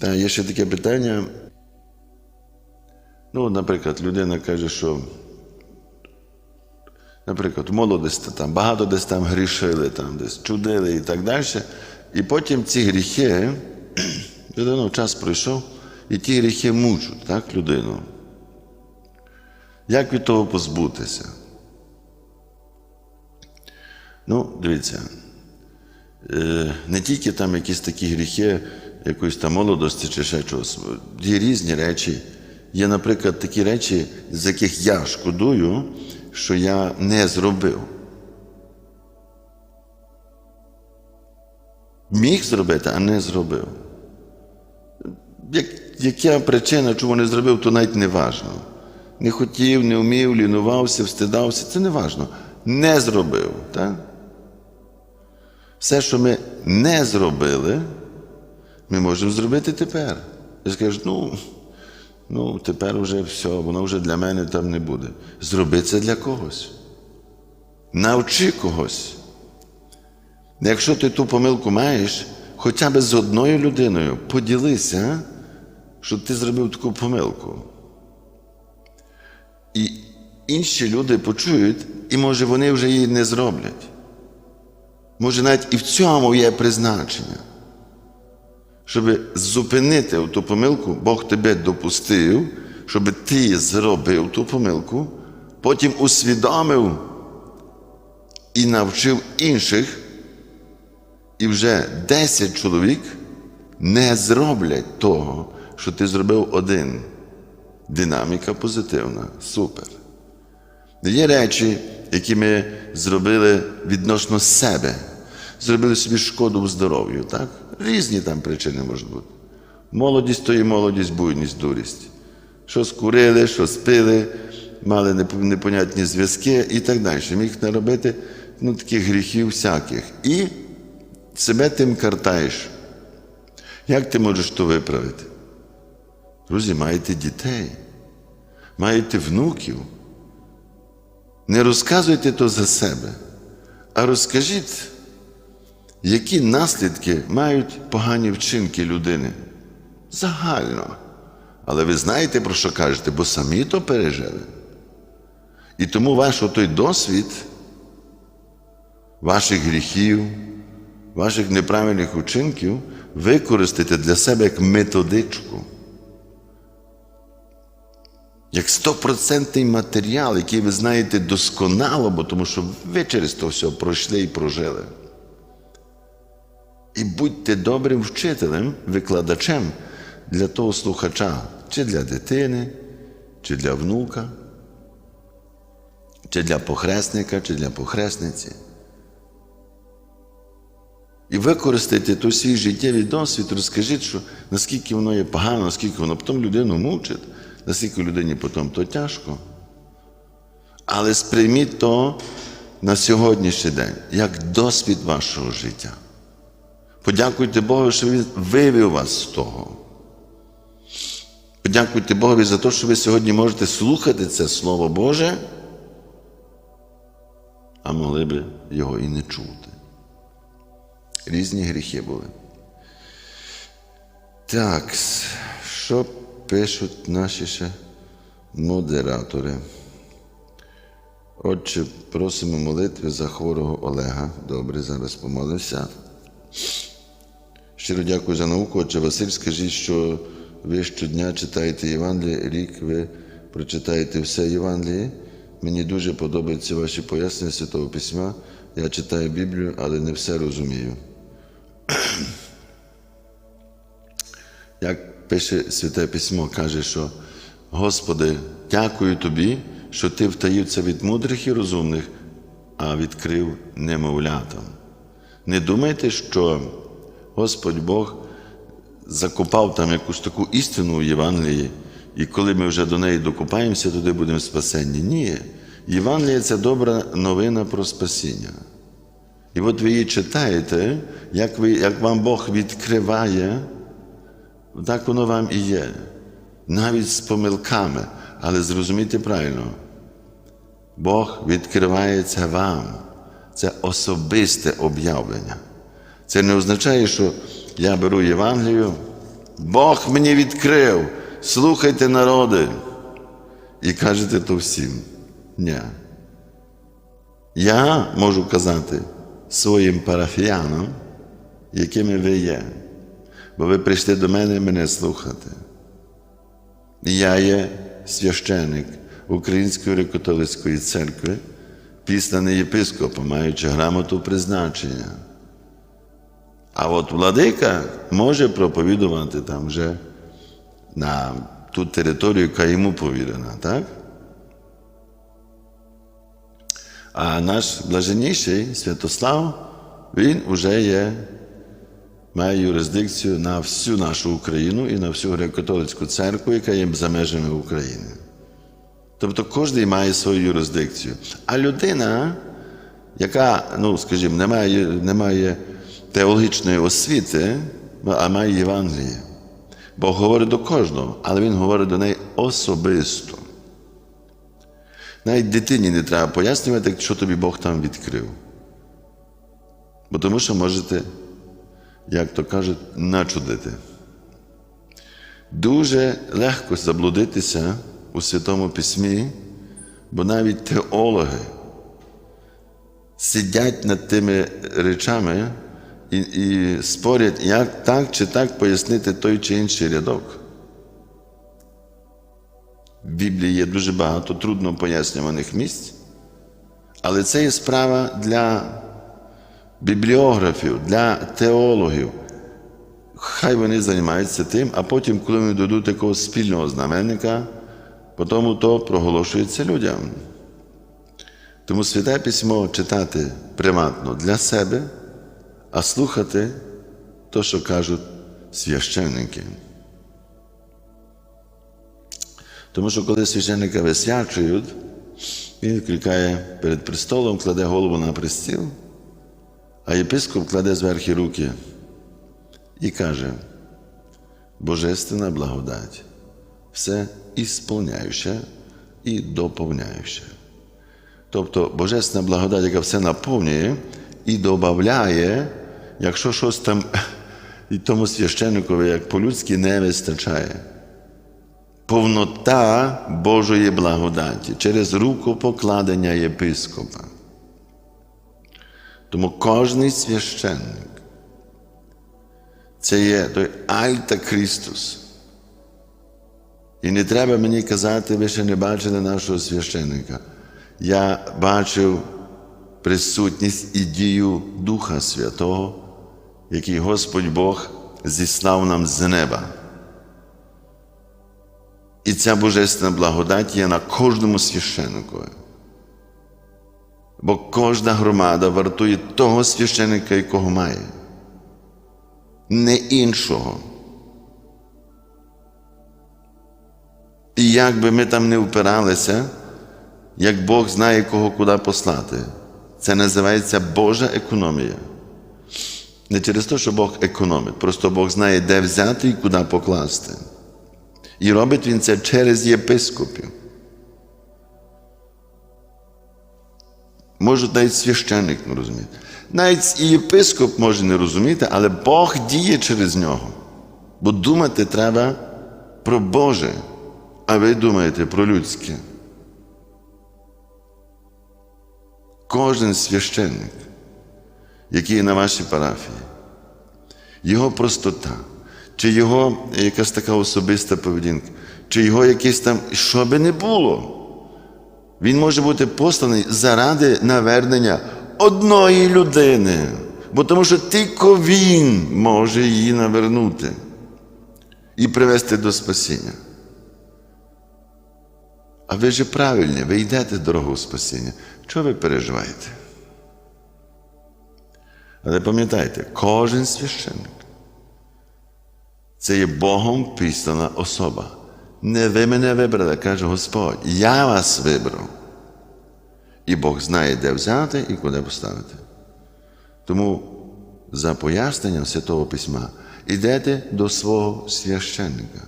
Та є ще таке питання. Ну, наприклад, людина каже, що, наприклад, молодості там багато десь там грішили, там десь чудили і так далі. І потім ці гріхи, людину час пройшов, і ті гріхи мучать так, людину. Як від того позбутися? Ну, дивіться, е, не тільки там якісь такі гріхи якоїсь там молодості чи ще чогось. Є різні речі. Є, наприклад, такі речі, з яких я шкодую, що я не зробив. Міг зробити, а не зробив. Як, яка причина, чому не зробив, то навіть не важно. Не хотів, не вмів, лінувався, встидався, це не важно. Не зробив. Так? Все, що ми не зробили, ми можемо зробити тепер. І скажеш, ну, ну тепер вже все, воно вже для мене там не буде. Зроби це для когось. Навчи когось. Якщо ти ту помилку маєш, хоча б з одною людиною поділися, що ти зробив таку помилку. І інші люди почують, і може вони вже її не зроблять. Може, навіть і в цьому є призначення. Щоб зупинити ту помилку, Бог тебе допустив, щоб ти зробив ту помилку, потім усвідомив і навчив інших, і вже 10 чоловік не зроблять того, що ти зробив один. Динаміка позитивна. Супер. Є речі, які ми зробили відносно себе, зробили собі шкоду в здоров'ю. так? Різні там причини можуть бути. Молодість то є молодість, буйність, дурість. Що скурили, що спили, мали непонятні зв'язки і так далі. Міг наробити ну, таких гріхів всяких. І себе тим картаєш. Як ти можеш то виправити? Друзі, маєте дітей, маєте внуків. Не розказуйте то за себе, а розкажіть, які наслідки мають погані вчинки людини. Загально. Але ви знаєте, про що кажете, бо самі то пережили. І тому ваш той досвід ваших гріхів, ваших неправильних учинків використайте для себе як методичку як стопроцентний матеріал, який ви знаєте досконало, бо тому що ви через то все пройшли і прожили. І будьте добрим вчителем, викладачем для того слухача, чи для дитини, чи для внука, чи для похресника, чи для похресниці. І використайте той свій життєвий досвід, розкажіть, що наскільки воно є погано, наскільки воно потім людину мучить, наскільки людині потім то тяжко. Але сприйміть то на сьогоднішній день, як досвід вашого життя. Подякуйте Богу, що Він вивів вас з того. Подякуйте Богові за те, що ви сьогодні можете слухати це Слово Боже, а могли би його і не чути. Різні гріхи були. Так, що пишуть наші ще модератори? Отче, просимо молитви за хворого Олега. Добре, зараз помолився. Щиро дякую за науку. Отче Василь, скажіть, що ви щодня читаєте Євангеліє, рік ви прочитаєте все Євангеліє. Мені дуже подобаються ваші пояснення Святого Письма. Я читаю Біблію, але не все розумію. Як пише Святе Письмо, каже, що Господи, дякую Тобі, що Ти втаїв це від мудрих і розумних, а відкрив немовлятам. Не думайте, що Господь Бог закопав там якусь таку істину у Євангелії, і коли ми вже до неї докопаємося, туди будемо спасенні. Ні. Євангеліє це добра новина про спасіння. І от ви її читаєте, як, ви, як вам Бог відкриває, так воно вам і є. Навіть з помилками, але зрозумійте правильно, Бог відкривається вам. Це особисте об'явлення. Це не означає, що я беру Євангелію, Бог мені відкрив, слухайте народи. І кажете то всім. Ні. Я можу казати своїм парафіянам, якими ви є, бо ви прийшли до мене мене слухати. Я є священик Української греко-католицької церкви, післаний єпископом, маючи грамоту призначення. А от владика може проповідувати там вже на ту територію, яка йому повірена, так? А наш блаженніший Святослав, він вже є, має юрисдикцію на всю нашу Україну і на всю греко-католицьку церкву, яка є за межами України. Тобто кожен має свою юрисдикцію. А людина, яка, ну, скажімо, не має, не має теологічної освіти, а має Євангеліє. Бог говорить до кожного, але Він говорить до неї особисто. Навіть дитині не треба пояснювати, що тобі Бог там відкрив. Бо тому що можете, як то кажуть, начудити. Дуже легко заблудитися у Святому Письмі, бо навіть теологи сидять над тими речами і, і спорять, як так чи так пояснити той чи інший рядок. В Біблії є дуже багато трудно пояснюваних місць, але це є справа для бібліографів, для теологів. Хай вони займаються тим, а потім, коли вони дадуть такого спільного знаменника, потім то проголошується людям. Тому святе письмо читати приватно для себе, а слухати то, що кажуть священники. Тому що коли священника висвячують, він кликає перед престолом, кладе голову на престіл, а єпископ кладе зверхи руки і каже: Божественна благодать, все ісполняюче і доповняюче. Тобто Божественна благодать, яка все наповнює і додає, якщо щось там і тому священникові, як по-людськи, не вистачає. Повнота Божої благодаті через рукопокладення єпископа. Тому кожний священник це є той Альта Христос. І не треба мені казати, ви ще не бачили нашого священника. Я бачив присутність і дію Духа Святого, який Господь Бог зіслав нам з неба. І ця божественна благодать є на кожному священнику. Бо кожна громада вартує того священника, якого має, не іншого. І як би ми там не впиралися, як Бог знає, кого куди послати. Це називається Божа економія. Не через те, що Бог економить, просто Бог знає, де взяти і куди покласти. І робить він це через єпископів. Може, навіть священник не розуміти. Навіть і єпископ може не розуміти, але Бог діє через нього. Бо думати треба про Боже, а ви думаєте про людське. Кожен священник, який є на вашій парафії, його простота, чи його якась така особиста поведінка, чи його якесь там, що би не було, він може бути посланий заради навернення одної людини, бо тому що тільки він може її навернути і привести до спасіння. А ви ж правильні, ви йдете дорогу спасіння. Чого ви переживаєте? Але пам'ятайте, кожен священник це є Богом післана особа. Не ви мене вибрали, каже Господь, я вас вибрав. І Бог знає, де взяти і куди поставити. Тому за поясненням Святого Письма йдете до свого священника.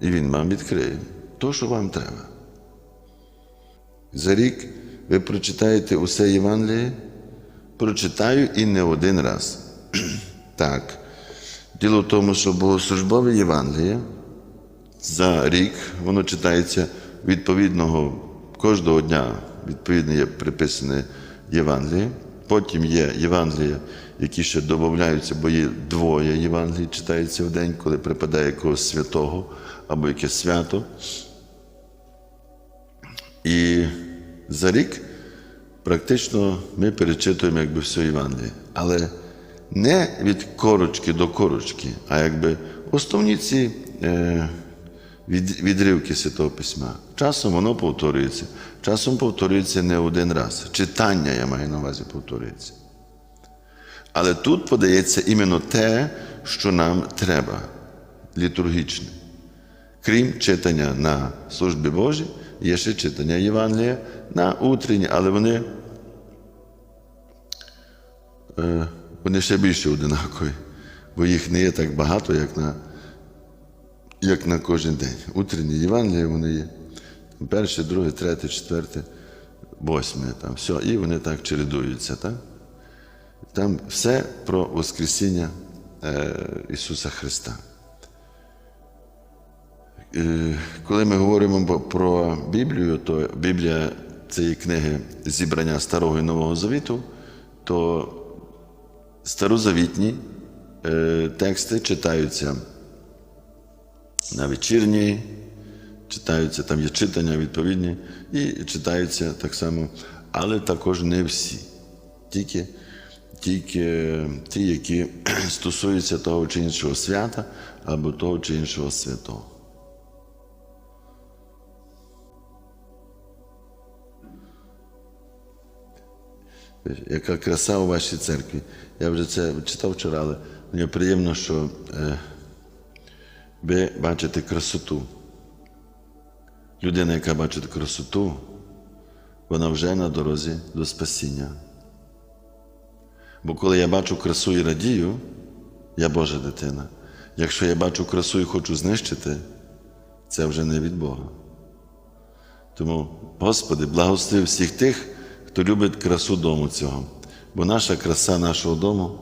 І він вам відкриє то, що вам треба. За рік ви прочитаєте усе Євангеліє, прочитаю і не один раз. так, Діло в тому, що богослужбове Євангеліє за рік воно читається відповідного кожного дня, відповідно є приписане Євангеліє. Потім є Євангелія, які ще додаються, бо є двоє Євангелій, читається в день, коли припадає якогось святого або якесь свято. І за рік практично ми перечитуємо якби все Євангеліє. Але не від корочки до корочки, а якби основні ці е, від, відривки Святого Письма. Часом воно повторюється, часом повторюється не один раз. Читання, я маю на увазі, повторюється. Але тут подається іменно те, що нам треба, літургічне. Крім читання на службі Божій, є ще читання Євангелія на утренні, але вони, е, вони ще більше одинакові, бо їх не є так багато, як на, як на кожен день. Утренні Євангелія вони є. Перше, друге, третє, четверте, восьме. Там, все, і вони так чередуються. Так? Там все про Воскресіння е, Ісуса Христа. Е, Коли ми говоримо про Біблію, то Біблія це є книги зібрання Старого і Нового Завіту, то старозавітні е, тексти читаються на вечірні, читаються, там є читання відповідні, і читаються так само, але також не всі. Тільки, тільки ті, які стосуються того чи іншого свята або того чи іншого святого. Яка краса у вашій церкві. Я вже це читав вчора, але мені приємно, що е, ви бачите красоту. Людина, яка бачить красоту, вона вже на дорозі до спасіння. Бо коли я бачу красу і радію, я Божа дитина. Якщо я бачу красу і хочу знищити, це вже не від Бога. Тому, Господи, благослови всіх тих, хто любить красу дому цього. Бо наша краса нашого дому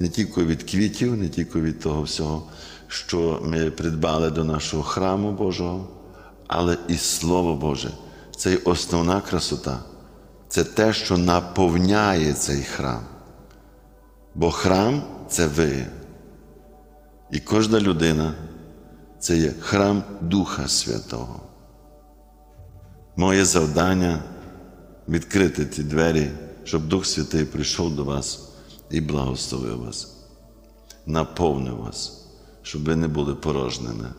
не тільки від квітів, не тільки від того всього, що ми придбали до нашого храму Божого, але і Слово Боже. Це й основна красота. Це те, що наповняє цей храм. Бо храм це ви. І кожна людина це є храм Духа Святого. Моє завдання відкрити ті двері, щоб Дух Святий прийшов до вас і благословив вас, наповнив вас, щоб ви не були порожніми.